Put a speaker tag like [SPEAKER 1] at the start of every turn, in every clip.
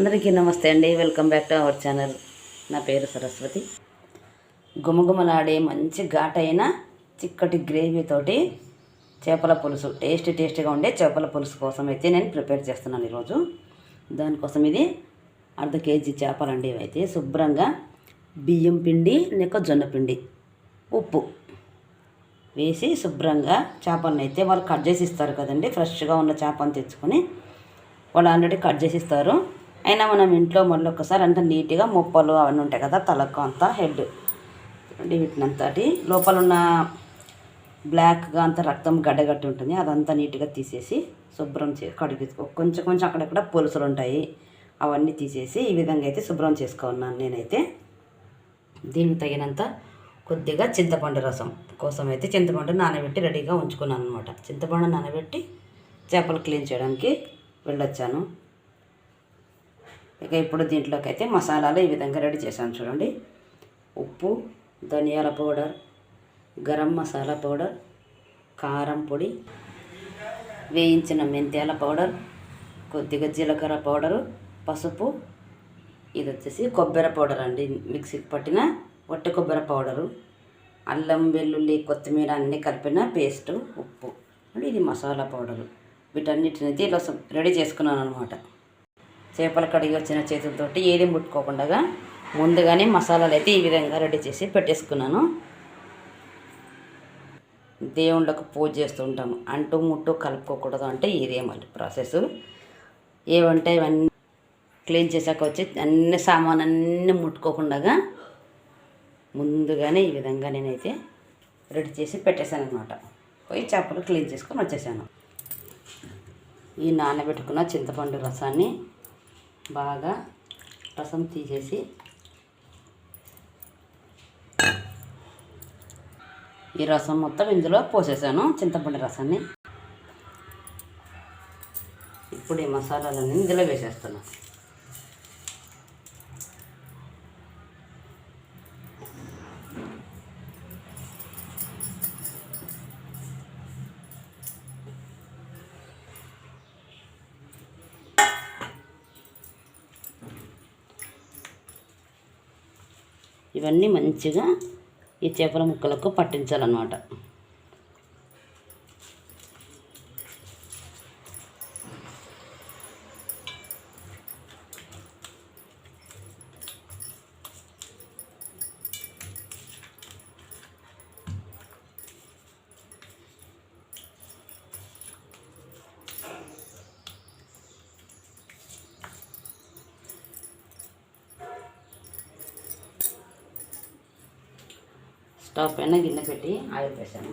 [SPEAKER 1] అందరికీ నమస్తే అండి. Welcome back to our channel నా పేరు సరస్వతి. గుమగుమలాడే మంచి ఘాటైన చిక్కటి గ్రేవీతోటి చేపల పులుసు. టేస్టీ టేస్టీగా ఉండే చేపల పులుసు కోసం అయితే నేను ప్రిపేర్ చేస్తున్నాను ఈరోజు. దానికోసం ఇది అర్ధ కేజీ చేపలండి ఇవైతే. శుభ్రంగా బియ్యం పిండి లేక జొన్న పిండి ఉప్పు వేసి శుభ్రంగా చేపలను అయితే వాళ్ళు కట్ చేసి ఇస్తారు కదండి. ఫ్రెష్గా ఉన్న చేపను తెచ్చుకొని వాళ్ళు ఆల్రెడీ కట్ చేసి ఇస్తారు. అయినా మనం ఇంట్లో మళ్ళీ ఒకసారి అంత నీట్గా ముప్పలు అవన్నీ ఉంటాయి కదా తలకు అంతా హెడ్. వీటినంతటి. లోపల ఉన్న బ్లాక్గా అంత రక్తం గడ్డగట్టి ఉంటుంది అదంతా నీట్గా తీసేసి శుభ్రం చే కడిగి కొంచెం కొంచెం అక్కడక్కడ పులుసులు ఉంటాయి. అవన్నీ తీసేసి ఈ విధంగా అయితే శుభ్రం చేసుకున్నాను నేనైతే. దీనికి తగినంత కొద్దిగా చింతపండు రసం కోసం అయితే చింతపండు నానబెట్టి రెడీగా ఉంచుకున్నాను అనమాట చింతపండు నానబెట్టి చేపలు క్లీన్ చేయడానికి వెళ్ళొచ్చాను. ఇక ఇప్పుడు దీంట్లోకి అయితే మసాలాలు ఈ విధంగా రెడీ చేశాను చూడండి. ఉప్పు ధనియాల పౌడర్ గరం మసాలా పౌడర్ కారం పొడి వేయించిన మెంత్యాల పౌడర్ కొద్దిగా జీలకర్ర పౌడరు పసుపు ఇది వచ్చేసి కొబ్బరి పౌడర్ అండి. మిక్సీకి పట్టిన వట్టి కొబ్బరి పౌడరు అల్లం వెల్లుల్లి కొత్తిమీర అన్నీ కలిపిన పేస్టు ఉప్పు. ఇది మసాలా పౌడరు. వీటన్నిటిని అయితే ఇలా రెడీ చేసుకున్నాను అనమాట చేపలు కడిగి వచ్చిన చేతులతోటి ఏది ముట్టుకోకుండా ముందుగానే మసాలాలు అయితే ఈ విధంగా రెడీ చేసి పెట్టేసుకున్నాను. దేవుళ్ళకు పూజ చేస్తుంటాము. అంటూ ముట్టు కలుపుకోకూడదు అంటే ఇదేమండి ప్రాసెస్. ఏమంటే ఇవన్నీ క్లీన్ చేసాక వచ్చి అన్ని సామాన్ అన్నీ ముట్టుకోకుండా ముందుగానే ఈ విధంగా నేనైతే రెడీ చేసి పెట్టేశాను అనమాట పోయి చేపలు క్లీన్ చేసుకొని వచ్చేసాను. ఈ నానబెట్టుకున్న చింతపండు రసాన్ని బాగా రసం తీసేసి ఈ రసం మొత్తం ఇందులో పోసేసాను చింతపండు రసాన్ని. ఇప్పుడు ఈ మసాలాలన్నీ ఇందులో వేసేస్తున్నాను ఇవన్నీ మంచిగా ఈ చేపల ముక్కలకు పట్టించాలన్నమాట. స్టవ్ పైన గిన్నె పెట్టి ఆయిల్ వేసాను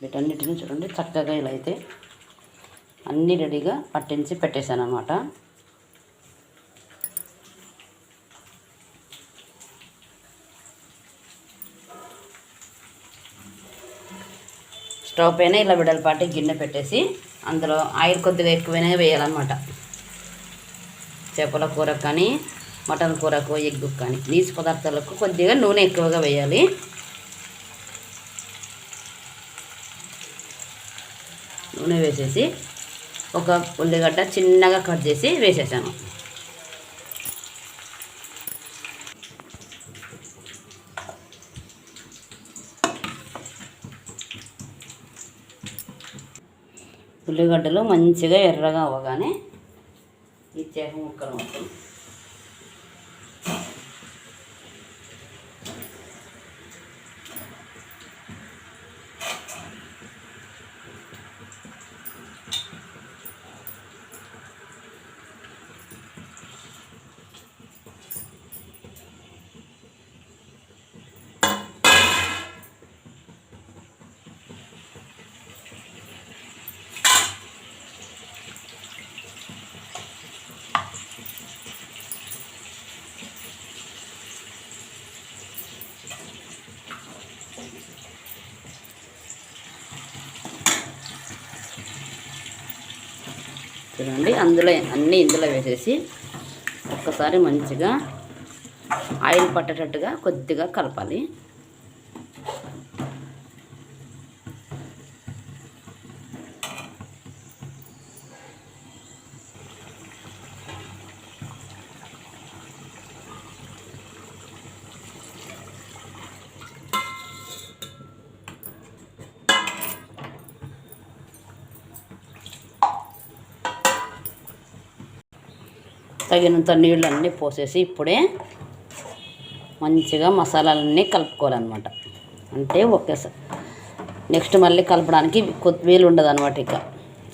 [SPEAKER 1] వీటన్నిటిని చూడండి చక్కగా ఇలా అయితే అన్నీ రెడీగా పట్టించి పెట్టేశాను అనమాట స్టవ్ పైన ఇలా విడలపాటి గిన్నె పెట్టేసి అందులో ఆయిల్ కొద్దిగా ఎక్కువైనా వేయాలన్నమాట. చేపల కూరకు కానీ మటన్ కూరకు ఎగ్గు కానీ నీసు పదార్థాలకు కొద్దిగా నూనె ఎక్కువగా వేయాలి. నూనె వేసేసి ఒక ఉల్లిగడ్డ చిన్నగా కట్ చేసి వేసేసాను. ఉల్లిగడ్డలు మంచిగా ఎర్రగా అవ్వగానే ఈ చేప ముక్కలు మొత్తం. చూడండి. అందులో అన్నీ ఇందులో వేసేసి ఒక్కసారి మంచిగా ఆయిల్ పట్టేటట్టుగా కొద్దిగా కలపాలి. తగినంత నీళ్ళన్నీ పోసేసి ఇప్పుడే మంచిగా మసాలాలన్నీ కలుపుకోవాలన్నమాట. అంటే ఒకేసారి నెక్స్ట్ మళ్ళీ కలపడానికి వీలు ఉండదు అనమాట ఇక.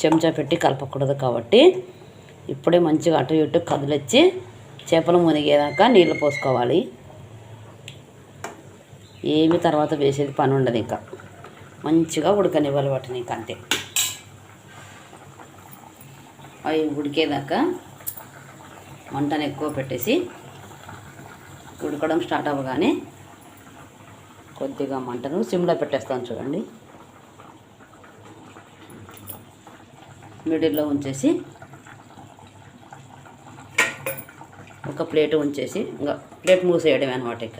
[SPEAKER 1] చెంచా పెట్టి కలపకూడదు కాబట్టి ఇప్పుడే మంచిగా అటు ఇటు కదిలిచ్చి చేపలు మునిగేదాకా నీళ్ళు పోసుకోవాలి. ఏమి తర్వాత వేసేది పని ఉండదు ఇంకా. మంచిగా ఉడకనివ్వాలి వాటిని ఇంకా అంతే. అవి ఉడికేదాకా మంటను ఎక్కువ పెట్టేసి ఉడకడం స్టార్ట్ అవ్వగానే కొద్దిగా మంటను సిమ్లో పెట్టేస్తాను చూడండి. మిడిల్లో ఉంచేసి ఒక ప్లేట్ ఉంచేసి ఇంకా ప్లేట్ మూసేయడమే అనమాట ఇక.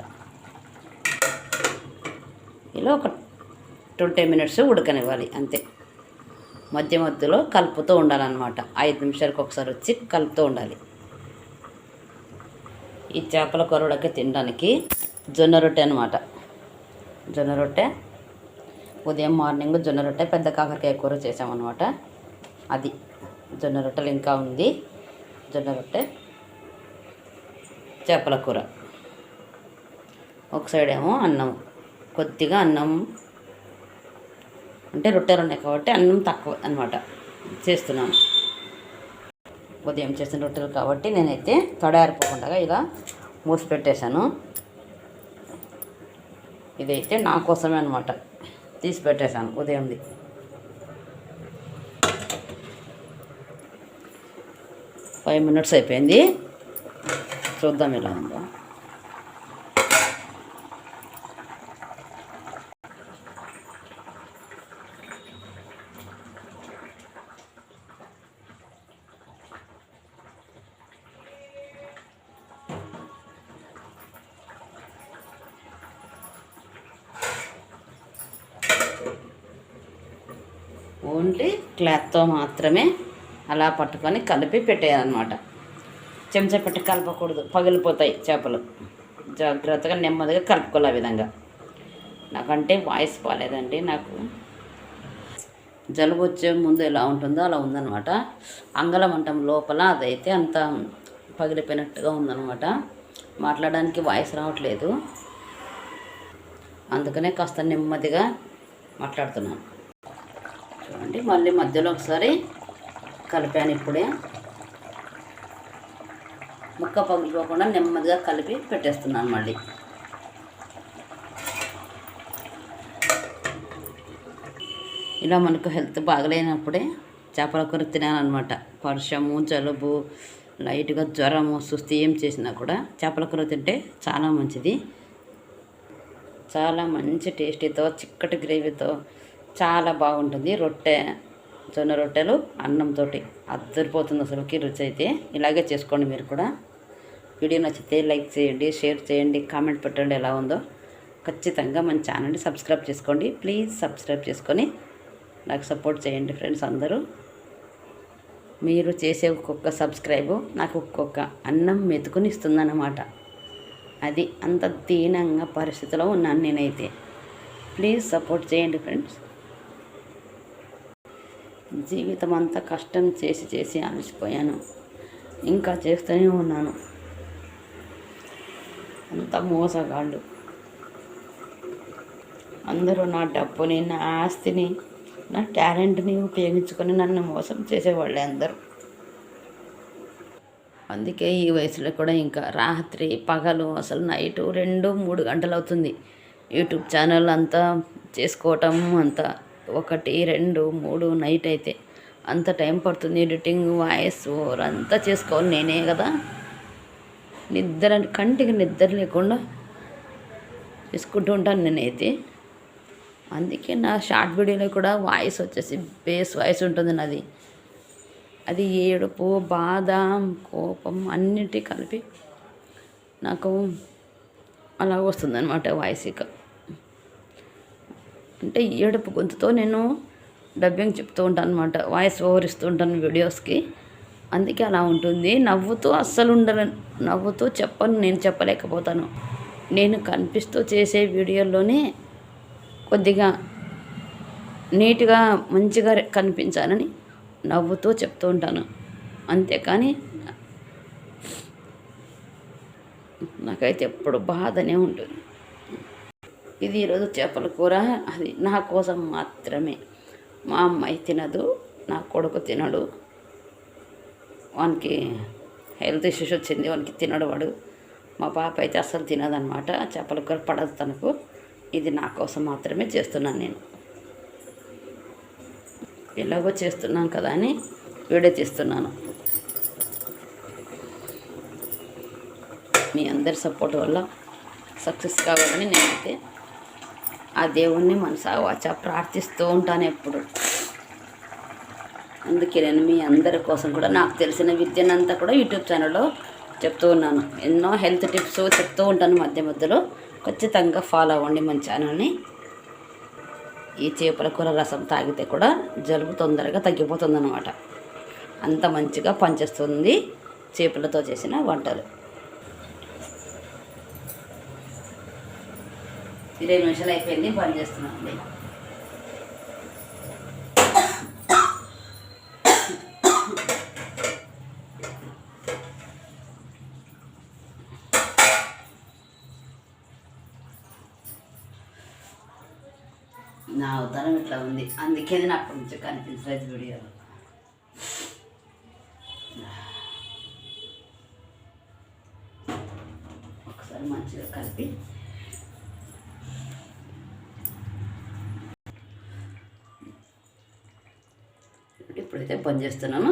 [SPEAKER 1] ఇలా ఒక ట్వంటీ మినిట్స్ ఉడకనివ్వాలి అంతే. మధ్య మధ్యలో కలుపుతూ ఉండాలన్నమాట. ఐదు నిమిషాలకు ఒకసారి వచ్చి కలుపుతూ ఉండాలి. ఈ చేపల కూరడకి తినడానికి జొన్న రొట్టె అనమాట జొన్న రొట్టె ఉదయం మార్నింగ్ జొన్న రొట్టె పెద్ద కాకరకాయ కూర చేసామన్నమాట. అది జొన్న రొట్టెలు ఇంకా ఉంది. జొన్న రొట్టె చేపల కూర. ఒక సైడ్ ఏమో అన్నం కొద్దిగా అన్నం. అంటే రొట్టెలు ఉన్నాయి కాబట్టి అన్నం తక్కువ అనమాట చేస్తున్నాను. ఉదయం చేసిన రొట్టెలు కాబట్టి నేనైతే తొడారిపోకుండా ఇలా మూసి పెట్టేశాను. ఇదైతే నా కోసమే అనమాట తీసి పెట్టేశాను ఉదయంది ఫైవ్ మినిట్స్ అయిపోయింది. చూద్దాం ఇలా ఉందా. ఓన్లీ క్లాత్తో మాత్రమే అలా పట్టుకొని కలిపి పెట్టేయాలన్నమాట. చెంచా పెట్టి కలపకూడదు. పగిలిపోతాయి చేపలు. జాగ్రత్తగా నెమ్మదిగా కలుపుకోవాలి ఆ విధంగా. నాకంటే వాయిస్ బాగాలేదండి నాకు. జలుబు వచ్చే ముందు ఎలా ఉంటుందో అలా ఉందన్నమాట. అంగళమంటం లోపల అదైతే అంత పగిలిపోయినట్టుగా ఉందన్నమాట. మాట్లాడడానికి వాయిస్ రావట్లేదు. అందుకనే కాస్త నెమ్మదిగా మాట్లాడుతున్నాను. అండి మళ్ళీ మధ్యలో ఒకసారి కలిపాను ఇప్పుడే. ముక్క పగిలిపోకుండా నెమ్మదిగా కలిపి పెట్టేస్తున్నాను మళ్ళీ. ఇలా మనకు హెల్త్ బాగలేనప్పుడే చేపల కూర తినాలన్నమాట. వర్షము జలుబు లైట్గా జ్వరము సుస్థి ఏం చేసినా కూడా చేపల కూర తింటే చాలా మంచిది. చాలా మంచి టేస్టీతో చిక్కటి గ్రేవీతో చాలా బాగుంటుంది. రొట్టె జొన్న రొట్టెలు అన్నంతో అద్దరిపోతుంది అసలుకి రుచి అయితే. ఇలాగే చేసుకోండి మీరు కూడా. వీడియో నచ్చితే లైక్ చేయండి షేర్ చేయండి కామెంట్ పెట్టండి ఎలా ఉందో. ఖచ్చితంగా మన ఛానల్ని సబ్స్క్రైబ్ చేసుకోండి. ప్లీజ్ సబ్స్క్రైబ్ చేసుకొని నాకు సపోర్ట్ చేయండి ఫ్రెండ్స్ అందరూ. మీరు చేసే ఒక్కొక్క సబ్స్క్రైబు నాకు ఒక్కొక్క అన్నం మెతుకుని ఇస్తుందన్నమాట అది అంత దీనంగా పరిస్థితిలో ఉన్నాను నేనైతే. ప్లీజ్ సపోర్ట్ చేయండి ఫ్రెండ్స్. జీవితం అంతా కష్టం చేసి చేసి అలసిపోయాను. ఇంకా చేస్తూనే ఉన్నాను. అంత మోసగాళ్ళు. అందరూ నా డబ్బుని నా ఆస్తిని నా టాలెంట్ని ఉపయోగించుకొని నన్ను మోసం చేసేవాళ్ళే అందరూ. అందుకే ఈ వయసులో కూడా ఇంకా రాత్రి పగలు అసలు నైటు రెండు మూడు గంటలు అవుతుంది యూట్యూబ్ ఛానల్ అంతా చేసుకోవటం అంతా ఒకటి రెండు మూడు నైట్ అయితే అంత టైం పడుతుంది. ఎడిటింగ్ వాయిస్ ఓవర్ అంతా చేసుకోవాలి నేనే కదా. నిద్ర కంటికి నిద్ర లేకుండా తీసుకుంటూ ఉంటాను నేనైతే. అందుకే నా షార్ట్ వీడియోలో కూడా వాయిస్ వచ్చేసి బేస్ వాయిస్ ఉంటుంది నాది. అది ఏడుపు బాధ కోపం అన్నిటి కలిపి నాకు అలా వస్తుందన్నమాట వాయిస్ ఇక. అంటే ఏడుపు గొంతుతో నేను డబ్బింగ్ చెప్తూ ఉంటాను అనమాట వాయిస్ ఓవర్ ఇస్తూ ఉంటాను వీడియోస్కి. అందుకే అలా ఉంటుంది. నవ్వుతూ అస్సలు ఉండను. నవ్వుతూ చెప్పను నేను చెప్పలేకపోతాను. నేను కనిపిస్తూ చేసే వీడియోల్లోనే కొద్దిగా నీట్గా మంచిగా కనిపించాలని నవ్వుతూ చెప్తూ ఉంటాను. అంతేకాని నాకైతే ఎప్పుడు బాధనే ఉంటుంది. ఇది ఈరోజు చేపల కూర. అది నా కోసం మాత్రమే. మా అమ్మాయి తినదు నా కొడుకు తినడు. వానికి హెల్త్ ఇష్యూస్ వచ్చింది వానికి తినడు వాడు. మా పాప అయితే అస్సలు తినదనమాట. చేపల కూర పడదు తనకు. ఇది నా కోసం మాత్రమే చేస్తున్నాను నేను. ఎలాగో చేస్తున్నాను కదా అని వీడియో తీస్తున్నాను. మీ అందరి సపోర్ట్ వల్ల సక్సెస్ కావాలని నేనైతే ఆ దేవుణ్ణి మనసా ప్రార్థిస్తూ ఉంటాను ఎప్పుడు. అందుకే నేను మీ అందరి కోసం కూడా నాకు తెలిసిన విద్యనంతా కూడా యూట్యూబ్ ఛానల్లో చెప్తూ ఉన్నాను. ఎన్నో హెల్త్ టిప్స్ చెప్తూ ఉంటాను మధ్య మధ్యలో. ఖచ్చితంగా ఫాలో అవ్వండి మన ఛానల్ని. ఈ చేపల కూర రసం తాగితే కూడా జలుబు తొందరగా తగ్గిపోతుంది అనమాట అంత మంచిగా పనిచేస్తుంది చేపలతో చేసిన వంటలు. ఇరవై నిమిషాలు అయిపోయింది బంద్ చేస్తున్నామండి. నా అవతారం ఇట్లా ఉంది. అందుకే నేను అప్పటి నుంచి కనిపించలేదు వీడియోలో. ఒకసారి మంచిగా కలిపి ఓపెన్ పని చేస్తున్నాను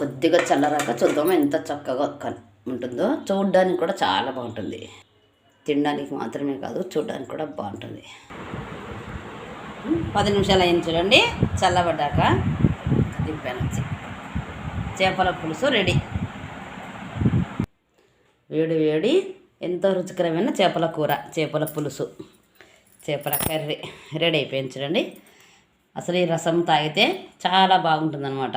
[SPEAKER 1] కొద్దిగా చల్లరాక చూద్దాం ఎంత చక్కగా ఉంటుందో. చూడడానికి కూడా చాలా బాగుంటుంది. తినడానికి మాత్రమే కాదు చూడడానికి కూడా బాగుంటుంది. పది నిమిషాలు అయింది చూడండి. చల్లబడ్డాక దింపాను. చేపల పులుసు రెడీ. వేడి వేడి ఎంతో రుచికరమైన చేపల కూర చేపల పులుసు చేపల కర్రీ రెడీ అయిపోయింది చూడండి. అసలు ఈ రసం తాగితే చాలా బాగుంటుందన్నమాట.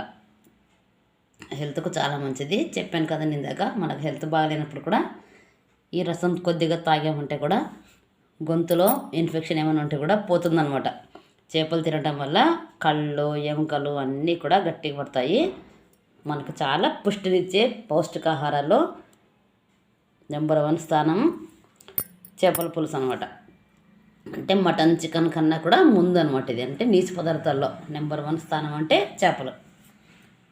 [SPEAKER 1] హెల్త్కు చాలా మంచిది. చెప్పాను కదండి ఇందాక మనకు హెల్త్ బాగాలేనప్పుడు కూడా ఈ రసం కొద్దిగా తాగామంటే కూడా గొంతులో ఇన్ఫెక్షన్ ఏమైనా ఉంటే కూడా పోతుందన్నమాట. చేపలు తినడం వల్ల కళ్ళు ఎముకలు అన్నీ కూడా గట్టిగా పడతాయి. మనకు చాలా పుష్టినిచ్చే పౌష్టికాహారాల్లో నెంబర్ వన్ స్థానం చేపల పులుసు అనమాట అంటే మటన్ చికెన్ కన్నా కూడా ముందు అనమాట ఇది. అంటే నీచు పదార్థాల్లో నెంబర్ వన్ స్థానం అంటే చేపలు.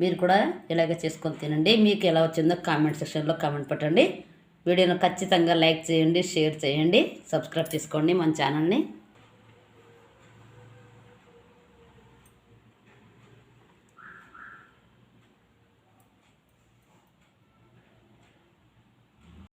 [SPEAKER 1] మీరు కూడా ఇలాగే చేసుకొని తినండి. మీకు ఎలా వచ్చిందో కామెంట్ సెక్షన్లో కామెంట్ పెట్టండి. వీడియోను ఖచ్చితంగా లైక్ చేయండి షేర్ చేయండి సబ్స్క్రైబ్ చేసుకోండి మన ఛానల్ని.